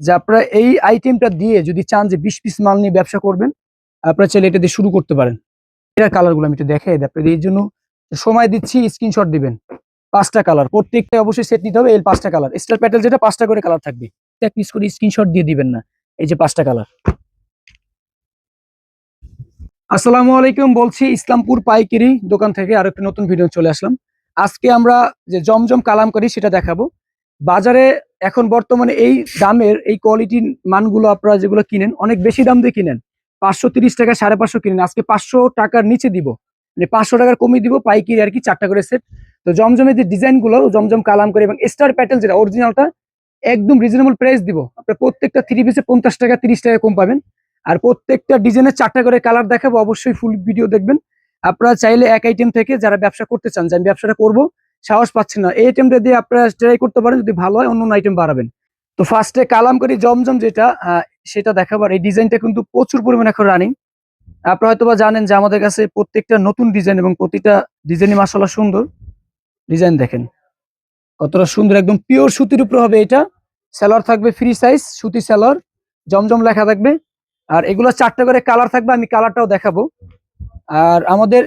যে আপনারা এই আইটেমটা দিয়ে যদি চান যে বিশ পিস মাল নিয়ে ব্যবসা করবেন, আপনারা চাইলে এটা দিয়ে শুরু করতে পারেন। এটার কালারগুলো আমি একটু দেখাই আপনাদের এই জন্য সময় দিচ্ছি স্ক্রিনশট দিবেন। পাঁচটা কালার প্রত্যেকটা অবশ্যই সেট নিতে হবে, এই পাঁচটা কালার স্টার প্যাটেল যেটা, পাঁচটা করে কালার থাকবে। এক পিস করে স্ক্রিনশট দিয়ে দিবেন না, এই যে পাঁচটা কালার আসসালামু আলাইকুম, বলছি ইসলামপুর পাইকারি দোকান থেকে আরও একটা নতুন ভিডিও চলে আসলাম। আজকে আমরা যে জমজম কালামকারি সেটা দেখাবো। বাজারে এখন বর্তমানে এই দামের এই কোয়ালিটির মানগুলো আপনারা যেগুলো কিনেন, অনেক বেশি দাম দিয়ে কিনেন। পাঁচশো তিরিশ টাকা, সাড়ে পাঁচশো কিনেন। আজকে পাঁচশো টাকার নিচে দিব। মানে পাঁচশো টাকার কমিয়ে দিব, পাইকারি আর কি চারটা করে সেট তো জমজমের যে ডিজাইনগুলো জমজম কালাম করে এবং স্টার প্যাটেল যেটা অরিজিনালটা একদম রিজনেবল প্রাইস দিব। আপনার প্রত্যেকটা থ্রি পিসে পঞ্চাশ টাকা, তিরিশ টাকা কম পাবেন। আর প্রত্যেকটা ডিজাইনের চারটা করে কালার দেখাবো, অবশ্যই ফুল ভিডিও দেখবেন। আপনারা চাইলে এক আইটেম থেকে যারা ব্যবসা করতে চান, যে আমি ব্যবসাটা করব সাহস পাচ্ছেন না। এই আইটেমটা দিয়ে আপনারা ট্রাই করতে পারেন, যদি ভালো হয়, অন্য আইটেম বাড়াবেন। তো ফার্স্টে কালাম করি, জমজম যেটা সেটা দেখাবার। এই ডিজাইনটা কিন্তু প্রচুর পরিমাণে এখন রানিং আপনারা হয়তো বা জানেন যে আমাদের কাছে প্রত্যেকটা নতুন ডিজাইন এবং প্রতিটা ডিজাইনই মাসাল্লাহ সুন্দর। ডিজাইন দেখেন। কতটা সুন্দর, একদম পিওর সুতির উপরে হবে এটা। সেলর থাকবে ফ্রি সাইজ সুতি সেলর জমজম লেখা থাকবে। আর এগুলো চারটা করে কালার থাকবে, আমি কালারটাও দেখাবো। আর আমাদের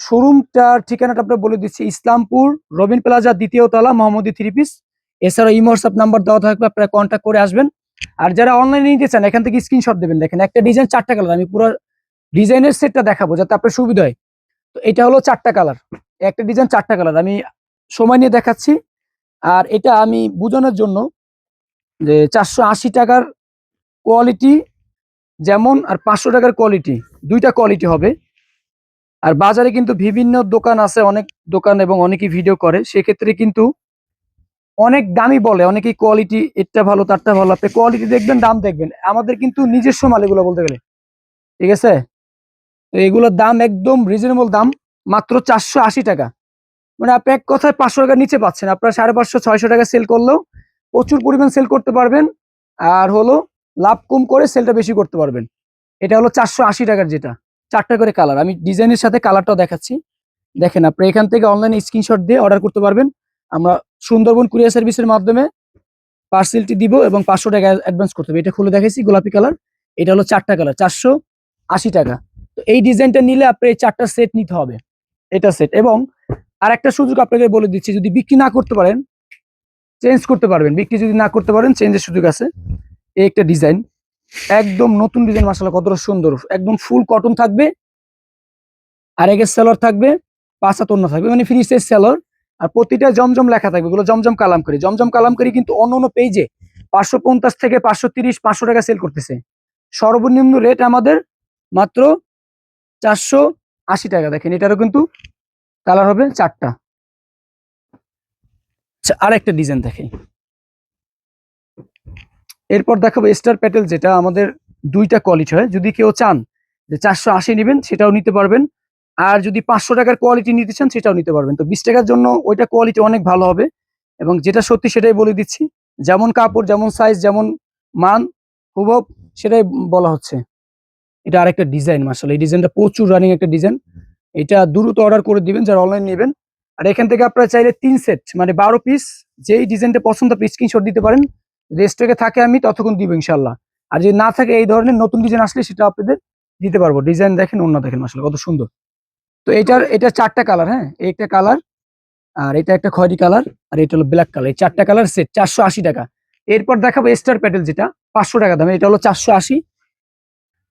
শোরুমটার ঠিকানাটা আপনার বলে দিচ্ছি, ইসলামপুর, রবিন প্লাজা, দ্বিতীয় তলা, মোহাম্মদী থ্রি পিস। এছাড়াও ইমো হোয়াটসঅ্যাপ নাম্বার দেওয়া থাকবে, আপনারা কন্ট্যাক্ট করে আসবেন। আর যারা অনলাইনে নিতে চান, এখান থেকে স্ক্রিনশট দেবেন। দেখেন, একটা ডিজাইন চারটা কালার আমি পুরো ডিজাইনের সেটটা দেখাবো যাতে আপনার সুবিধা হয়। তো এটা হলো চারটা কালার একটা ডিজাইন চারটা কালার আমি সময় নিয়ে দেখাচ্ছি। আর এটা আমি বোঝানোর জন্য যে চারশো আশি টাকার কোয়ালিটি যেমন আর পাঁচশো টাকার কোয়ালিটি দুইটা কোয়ালিটি হবে। আর বাজারে কিন্তু বিভিন্ন দোকান আছে, অনেক দোকান এবং অনেকেই ভিডিও করে। সেক্ষেত্রে কিন্তু অনেক দামি বলে, অনেকেই কোয়ালিটি এটা ভালো, তারটা ভালো। আপনি কোয়ালিটি দেখবেন, দাম দেখবেন। আমাদের কিন্তু নিজস্ব মাল এগুলো বলতে গেলে। ঠিক আছে? তো এগুলোর দাম একদম রিজনেবল দাম, মাত্র চারশো আশি টাকা। মানে আপনি এক কথায় পাঁচশো টাকার নিচে পাচ্ছেন। আপনার সাড়ে পাঁচশো, ছয়শো টাকা সেল করলেও প্রচুর পরিমাণ সেল করতে পারবেন। আর হলো লাভ কম করে সেলটা বেশি করতে পারবেন। এটা হলো চারশো আশি টাকার যেটা। চারটা করে কালার আমি ডিজাইনের সাথে কালারটাও দেখাচ্ছি। দেখেন আপনি এখান থেকে অনলাইনে স্ক্রিনশট দিয়ে অর্ডার করতে পারবেন। আমরা সুন্দরবন কুরিয়ার সার্ভিসের মাধ্যমে পার্সেলটি দিব এবং পাঁচশো টাকা অ্যাডভান্স করতে হবে। এটা খুলে দেখাইছি, গোলাপি কালার এটা হলো চারটা কালার চারশো আশি টাকা। তো এই ডিজাইনটা নিলে আপনি এই চারটা সেট নিতে হবে। এটা সেট এবং আর একটা সুযোগ আপনাকে বলে দিচ্ছি, যদি বিক্রি না করতে পারেন চেঞ্জ করতে পারবেন। বিক্রি যদি না করতে পারেন চেঞ্জের সুযোগ আছে। এই একটা ডিজাইন একদম নতুন ডিজাইন মাসালা কতটা সুন্দর। একদম ফুল কটন থাকবে আর এগের সেলর থাকবে পাঁচা তন্ন থাকবে মানে ফ্রি সাইজ সেলর আর প্রতিটা জমজম লেখা থাকবে এগুলো জমজম কালাম করি জমজম কালাম করি কিন্তু অন্য অন্য পেজে পাঁচশো পঞ্চাশ থেকে পাঁচশো তিরিশ পাঁচশো টাকা সেল করতেছে। সর্বনিম্ন রেট আমাদের মাত্র চারশো আশি টাকা। দেখেন এটারও কিন্তু কালার হবে চারটা। আচ্ছা, আর একটা ডিজাইন দেখেন। এরপর দেখাবো স্টার প্যাটেল যেটা আমাদের দুইটা কোয়ালিটি হয়। যদি কেউ চান যে চারশো আশি নেবেন, সেটাও নিতে পারবেন। আর যদি পাঁচশো টাকার কোয়ালিটি নিতে চান, সেটাও নিতে পারবেন। তো বিশ টাকার জন্য ওইটা কোয়ালিটি অনেক ভালো হবে এবং যেটা সত্যি সেটাই বলে দিচ্ছি। যেমন কাপড়, যেমন সাইজ যেমন মান হুবব সেটাই বলা হচ্ছে। এটা আরেকটা ডিজাইন মাসাল এই ডিজাইনটা প্রচুর রানিং একটা ডিজাইন এটা দ্রুত অর্ডার করে দিবেন, যারা অনলাইন নেবেন। আর এখান থেকে আপনারা চাইলে তিন সেট মানে বারো পিস যেই ডিজাইনটা পছন্দ আপনি স্ক্রিনশট দিতে পারেন। রেস্টকে থাকে আমি, ততক্ষণ দিব ইনশাল্লাহ আর যদি না থাকে এই ধরনের নতুন ডিজাইন আসলে সেটা আপনাদের দিতে পারব। ডিজাইন দেখেন, অন্য দেখেন আসলে, কত সুন্দর। তো এটার, এটা চারটা কালার হ্যাঁ? একটা কালার আর এটা একটা খয়রি কালার আর এটা হলো ব্ল্যাক কালার এই চারটা কালার সেট চারশো আশি টাকা। এরপর দেখাবো স্টার প্যাটেল যেটা, পাঁচশো টাকা দাম। এটা হলো চারশো আশি।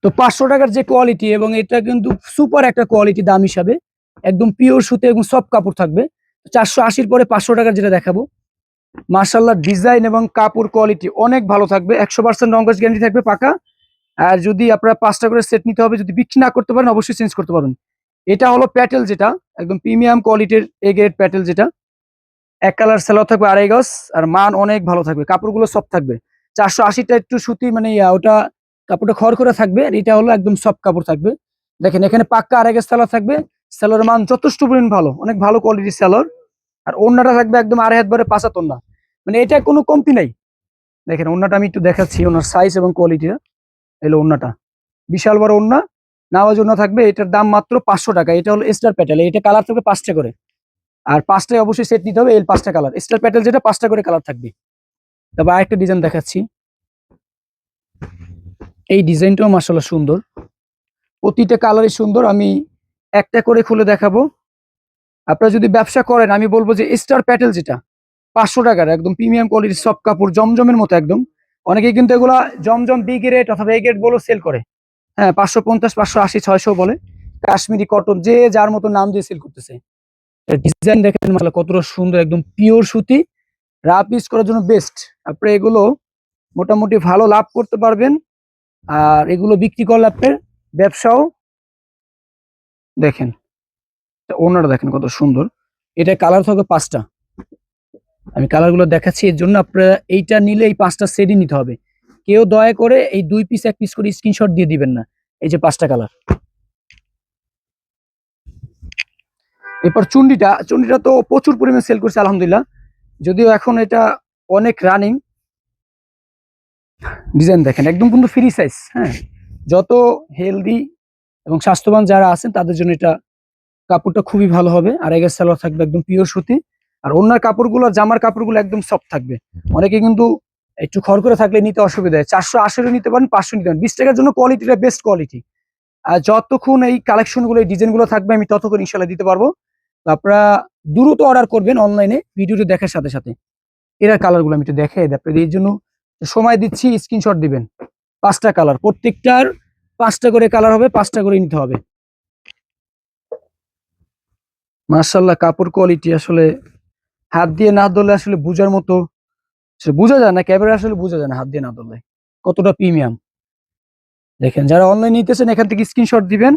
তো পাঁচশো টাকার যে কোয়ালিটি এবং এটা কিন্তু সুপার একটা কোয়ালিটি দাম হিসাবে, একদম পিওর সুতে এবং সব কাপড় থাকবে। চারশো আশির পরে পাঁচশো টাকার যেটা দেখাবো মার্শাল্লাহ ডিজাইন এবং কাপড় কোয়ালিটি অনেক ভালো থাকবে। একশো পার্সেন্ট রঙ্গস গ্যারান্টি থাকবে পাকা। আর যদি আপনারা পাঁচটা করে সেট নিতে হবে, যদি বিক্রি না করতে পারেন, অবশ্যই চেঞ্জ করতে পারবেন। এটা হলো প্যাটেল যেটা, একদম প্রিমিয়াম কোয়ালিটির এ গ্রেড প্যাটেল যেটা। এক কালার সেলার থাকবে আড়াই গজ, আর মান অনেক ভালো থাকবে। কাপড়গুলো সব থাকবে। চারশো আশিটা একটু সুতি মানে ওটা কাপড়টা খড় করে থাকবে, আর এটা হলো একদম সব কাপড় থাকবে। দেখেন, এখানে পাক্কা আড়াই গজ সেলার থাকবে। সেলার মান যথেষ্ট পরিমাণ ভালো, অনেক ভালো কোয়ালিটির সেলার আর অন্যটা থাকবে একদম আড়াই হাত ভরে পাঁচাত তন্না মানে এটা কোনো কমতি নাই। দেখেন অন্যটা আমি একটু দেখাচ্ছি, ওনার সাইজ এবং কোয়ালিটিটা এলো অন্যটা বিশাল বড় অন্য নামাজ অন্য থাকবে এটার দাম মাত্র পাঁচশো টাকা। এটা হলো স্টার প্যাটেল এটা কালার থাকবে পাঁচটা করে। আর পাঁচটায় অবশ্যই সেট নিতে হবে এই পাঁচটা কালার স্টার প্যাটেল যেটা, পাঁচটা করে কালার থাকবে। তারপর আরেকটা ডিজাইন দেখাচ্ছি। এই ডিজাইনটাও মাসাল্লাহ সুন্দর। প্রতিটা কালারই সুন্দর। আমি একটা করে খুলে দেখাবো। আপনারা যদি ব্যবসা করেন, আমি বলব যে স্টার প্যাটেল যেটা, পাঁচশো টাকার একদম প্রিমিয়াম কোয়ালিটির সব কাপড়, জমজমের মতো একদম। অনেকে কিন্তু এগুলা জমজম বি গ্রেড অথবা এ গ্রেড বলে সেল করে। হ্যাঁ পাঁচশো পঞ্চাশ, পাঁচশো আশি, ছয়শো বলে। কাশ্মীরি কটন যে যার মতো নাম দিয়ে সেল করতেছে। ডিজাইন দেখেন মাসালা কতটা সুন্দর, একদম পিওর সুতি। রাফ ইউজ করার জন্য বেস্ট আপনি এগুলো মোটামুটি ভালো লাভ করতে পারবেন। আর এগুলো বিক্রি করলে আপনার ব্যবসাও দেখেন। ওনারা দেখেন কত সুন্দর। এটা কালার থাকবে পাঁচটা। আমি কালারগুলো দেখাচ্ছি, এর জন্য আপনারা এইটা নিলে এই পাঁচটা সেটই নিতে হবে। কেউ দয়া করে এই দুই পিস এক পিস করে স্ক্রিনশট দিয়ে দিবেন না, এই যে পাঁচটা কালার এরপর চুন্ডিটা চুন্ডিটা তো প্রচুর পরিমাণে সেল করছে, আলহামদুলিল্লাহ। যদিও এখন এটা অনেক রানিং ডিজাইন দেখেন, একদম কিন্তু ফ্রি সাইজ হ্যাঁ। যত হেলদি এবং স্বাস্থ্যবান যারা আছেন, তাদের জন্য এটা কাপড়টা খুবই ভালো হবে, আর এগের সালোয়ার থাকবে একদম পিওর সুতি, আর অন্যার কাপড়গুলো, জামার কাপড়গুলো একদম সফট থাকবে। অনেকে কিন্তু একটু খড় করে থাকলে নিতে অসুবিধা হয়। চারশো আশিরও নিতে পারেন, পাঁচশো নিতে পারেন। বিশ টাকার জন্য কোয়ালিটিটা বেস্ট কোয়ালিটি আর যতক্ষণ এই কালেকশনগুলো এই ডিজাইনগুলো থাকবে, আমি ততক্ষণ ইনশাল্লাহ দিতে পারব। তো আপনারা দ্রুত অর্ডার করবেন অনলাইনে ভিডিওটি দেখার সাথে সাথে। এরা কালারগুলো আমি একটু দেখে আপনাদের, এই জন্য সময় দিচ্ছি স্ক্রিনশট দিবেন। পাঁচটা কালার প্রত্যেকটার পাঁচটা করে কালার হবে, পাঁচটা করে নিতে হবে। মার্শাল্লাহ কাপড় কোয়ালিটি আসলে হাত দিয়ে না ধরলে আসলে বোঝার মতো বোঝা যায় না, ক্যামেরা আসলে বোঝা যায় না হাত দিয়ে না ধরলে। কতটা প্রিমিয়াম দেখেন, যারা অনলাইন নিতেছেন, এখান থেকে স্ক্রিনশট দিবেন।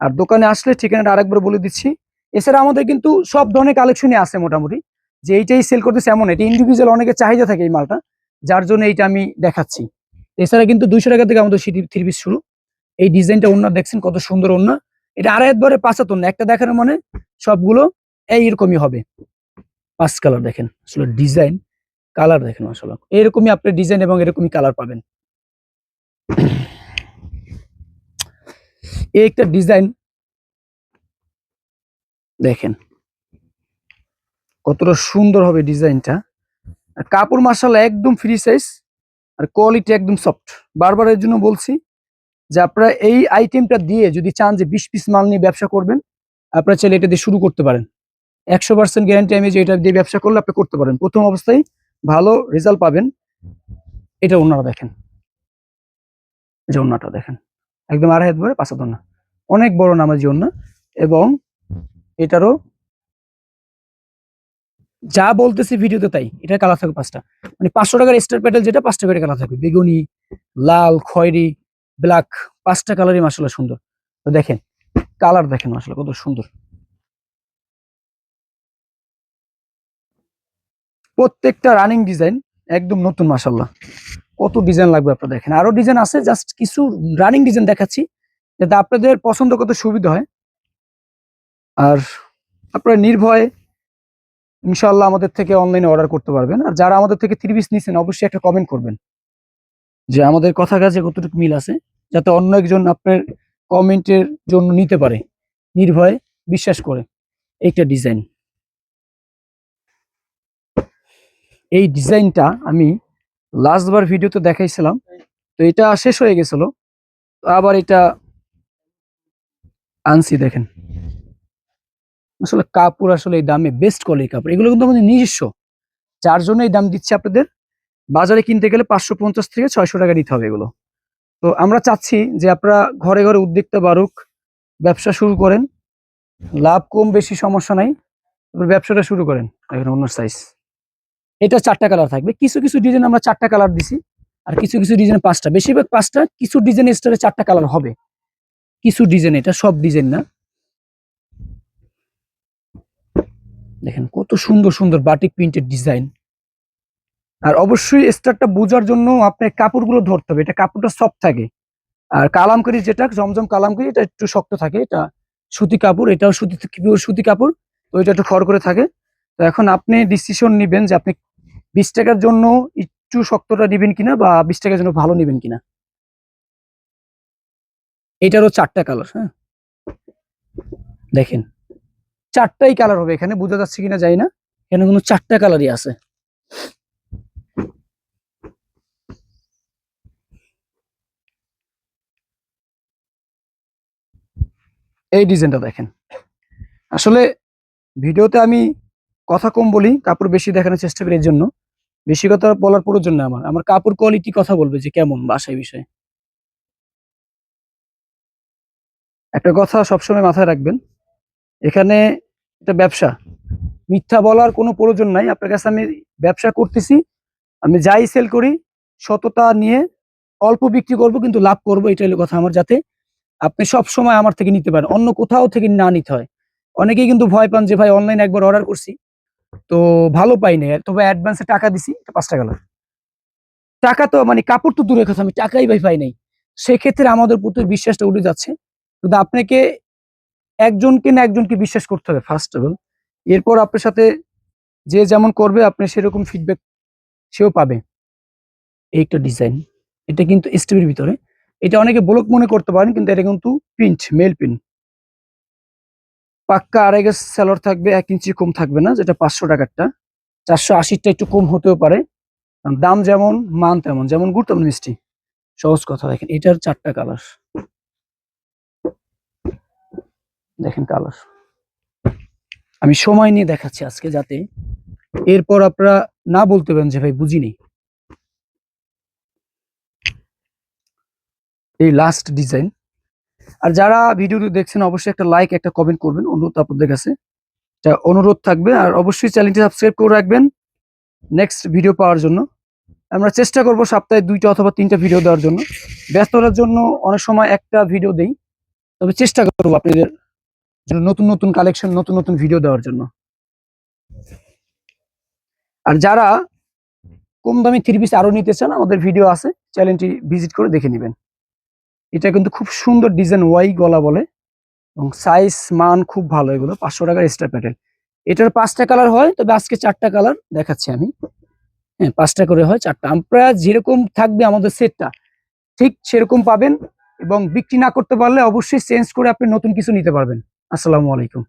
আর দোকানে আসলে ঠিকানাটা আরেকবার বলে দিচ্ছি। এছাড়া আমাদের কিন্তু সব ধরনের কালেকশনই আছে মোটামুটি। যে এইটাই সেল করতেছে এমন, এটা ইন্ডিভিজুয়াল অনেকের চাহিদা থাকে এই মালটা। যার জন্য এইটা আমি দেখাচ্ছি। এছাড়া কিন্তু দুইশো টাকা থেকে আমাদের থ্রি পিস শুরু। এই ডিজাইনটা ওনার দেখছেন কত সুন্দর ওনা। এটা আড়াই একবারে পাঁচাত না একটা দেখার মানে সবগুলো এইরকমই হবে। পাঁচ কালার দেখেন, আসলে ডিজাইন কালার দেখেন আসলে এরকমই আপনি ডিজাইন এবং এরকমই কালার পাবেন। এই একটা ডিজাইন দেখেন, কতটা সুন্দর হবে ডিজাইনটা কাপড় মাসাল্লাহ একদম ফ্রি সাইজ আর কোয়ালিটি একদম সফট বারবার এর জন্য বলছি যে আপনারা এই আইটেমটা দিয়ে যদি চান যে বিশ পিস মাল নিয়ে ব্যবসা করবেন, আপনারা চাইলে এটা দিয়ে শুরু করতে পারেন। একশো পার্সেন্ট গ্যারান্টি আমি যে এটা দিয়ে ব্যবসা করলে আপনি করতে পারেন। প্রথম অবস্থায় ভালো রেজাল্ট পাবেন। এটা ওনারা দেখেন। যে ওনাটা দেখেন। একদম আড়াই হাত ভরে পাঁচা না অনেক বড় নামাজি ওনা এবং এটারও যা বলতেছি ভিডিওতে তাই। এটা কালার থাকবে পাঁচটা। মানে পাঁচশো টাকার স্টার প্যাটেল যেটা, পাঁচটা করে কালার থাকবে। বেগুনি, লাল, খয়েরি ব্ল্যাক পাঁচটা কালারই মাসালা সুন্দর। তো দেখেন কালার দেখেন মাসালা কত সুন্দর। প্রত্যেকটা রানিং ডিজাইন একদম নতুন মাসাল্লাহ কত ডিজাইন লাগবে আপনারা দেখেন। আরও ডিজাইন আছে জাস্ট কিছু রানিং ডিজাইন দেখাচ্ছি, যাতে আপনাদের পছন্দ করতে সুবিধা হয়। আর আপনারা নির্ভয়ে ইনশাল্লাহ আমাদের থেকে অনলাইনে অর্ডার করতে পারবেন। আর যারা আমাদের থেকে থ্রি পিস নিচ্ছেন অবশ্যই একটা কমেন্ট করবেন। যে আমাদের কথা কাজে কতটুকু মিল আছে, যাতে অন্য একজন আপনার কমেন্টের জন্য নিতে পারে, নির্ভয়ে বিশ্বাস করে। এইটা ডিজাইন। এই ডিজাইনটা আমি লাস্টবার ভিডিওতে দেখাইছিলাম, তো এটা শেষ হয়ে গেছিল আবার এটা আনছি, দেখেন। আসলে কাপড় আসলে এই দামে বেস্ট কোয়ালিটির কাপড়, এগুলো কিন্তু আমাদের নিজস্ব। যার জন্য এই দাম দিচ্ছি আপনাদের বাজারে কিনতে গেলে পাঁচশো পঞ্চাশ থেকে ছয়শো টাকা দিতে হবে এগুলো। তো আমরা চাচ্ছি যে আপনারা ঘরে ঘরে উদ্যোক্তা বাড়ুক ব্যবসা শুরু করেন। লাভ কম, বেশি সমস্যা নাই। ব্যবসাটা শুরু করেন এখন অন্য সাইজ এটা চারটা কালার থাকবে। কিছু কিছু ডিজাইন আমরা চারটা কালার দিছি আর কিছু কিছু ডিজাইন পাঁচটা। বেশিরভাগ পাঁচটা কিছু ডিজাইন স্টারে চারটা কালার হবে। কিছু ডিজাইন এটা সব ডিজাইন না। দেখেন কত সুন্দর সুন্দর বাটিক প্রিন্টের ডিজাইন আর অবশ্যই স্টারটা বোঝার জন্য আপনার কাপড়গুলো ধরতে হবে। এটা কাপড়টা সফট থাকে। আর কালামকারি যেটা, জমজম কালামকারি, এটা একটু শক্ত থাকে। এটা সুতি কাপড়, এটাও সুতি পিওর সুতি কাপড়, তো এটা একটু খড় করে থাকে। তো এখন আপনি ডিসিশন নেবেন যে আপনি বিশ টাকার জন্য একটু শক্তটা নেবেন কিনা বা বিশ টাকার জন্য ভালো নেবেন কিনা। এটারও চারটা কালার হ্যাঁ। দেখেন, চারটাই কালার হবে। এখানে বোঝা যাচ্ছে কিনা যাই না। এখানে কোনো চারটা কালারই আছে। এই ডিজাইনটা দেখেন। আসলে ভিডিওতে আমি কথা কম বলি, কাপড় বেশি দেখানোর চেষ্টা করি এর জন্য বেশি কথা বলার প্রয়োজন না আমার। আমার কাপড় কোয়ালিটি কথা বলবে যে কেমন বাসায় বিষয়ে। একটা কথা সবসময় মাথায় রাখবেন, এখানে এটা ব্যবসা। মিথ্যা বলার কোনো প্রয়োজন নাই। আপনার কাছে আমি ব্যবসা করতেছি, আমি যাই সেল করি, সততা নিয়ে অল্প বিক্রি করব, কিন্তু লাভ করব এটা হলো কথা আমার যাতে। আপনি সব সময় আমার থেকে নিতে পারেন। অন্য কোথাও থেকে না নিতে হয়। অনেকেই কিন্তু ভয় পান যে, ভাই অনলাইনে একবার অর্ডার করছি। তো ভালো পাই নাই। তবে অ্যাডভান্সে টাকা দিছি পাঁচ টাকা লাগে টাকা তো মানে কাপড় তো দূরের কথা, আমি টাকাই ভাই পাই নাই। সেক্ষেত্রে আমাদের প্রতি বিশ্বাসটা উঠে যাচ্ছে। কিন্তু আপনাকে, একজনকে না একজনকে বিশ্বাস করতে হবে ফার্স্ট অফ অল এরপর আপনার সাথে যে যেমন করবে, আপনি সেরকম ফিডব্যাক সেও পাবে। এই একটা ডিজাইন এটা কিন্তু স্টিভের ভিতরে। এটা অনেকে ব্লক মনে করতে পারেন, কিন্তু এটা কিন্তু প্রিন্ট মেল প্রিন্ট পাক্কা আড়াই গাছ স্যালোর থাকবে, এক ইঞ্চি কম থাকবে না, যেটা পাঁচশো টাকারটা। চারশো আশিটা একটু কম হতেও পারে। দাম যেমন, মান তেমন, যেমন গুড় তেমন মিষ্টি। সহজ কথা দেখেন, এটার চারটা কালার। দেখেন কালার। আমি সময় নিয়ে দেখাচ্ছি আজকে যাতে। এরপর আপনারা না বলতে পারেন যে ভাই বুঝিনি। এই লাস্ট ডিজাইন আর যারা ভিডিওটি দেখছেন, অবশ্যই একটা লাইক একটা কমেন্ট করবেন অনুরোধ আপনাদের কাছে। অনুরোধ থাকবে, আর অবশ্যই চ্যানেলটি সাবস্ক্রাইব করে রাখবেন নেক্সট ভিডিও পাওয়ার জন্য। আমরা চেষ্টা করব সপ্তাহে দুইটা অথবা তিনটা ভিডিও দেওয়ার জন্য। ব্যস্ততার জন্য অনেক সময় একটা ভিডিও দেই, তবে চেষ্টা করব আপনাদের নতুন নতুন কালেকশন নতুন নতুন ভিডিও দেওয়ার জন্য। আর যারা কম দামি থ্রি পিস আরও নিতে চান, আমাদের ভিডিও আছে চ্যানেলটি ভিজিট করে দেখে নেবেন। এটা কিন্তু খুব সুন্দর ডিজাইন ওয়াই গলা বলে এবং সাইজ মান খুব ভালো এগুলো, পাঁচশো টাকার এক্সট্রা প্যাটেল এটার পাঁচটা কালার হয়, তবে আজকে চারটা কালার দেখাচ্ছি আমি। হ্যাঁ পাঁচটা করে হয়, চারটা। আমরা যেরকম থাকবে আমাদের সেটটা ঠিক সেরকম পাবেন এবং বিক্রি না করতে পারলে অবশ্যই চেঞ্জ করে আপনি নতুন কিছু নিতে পারবেন। আসসালামু আলাইকুম।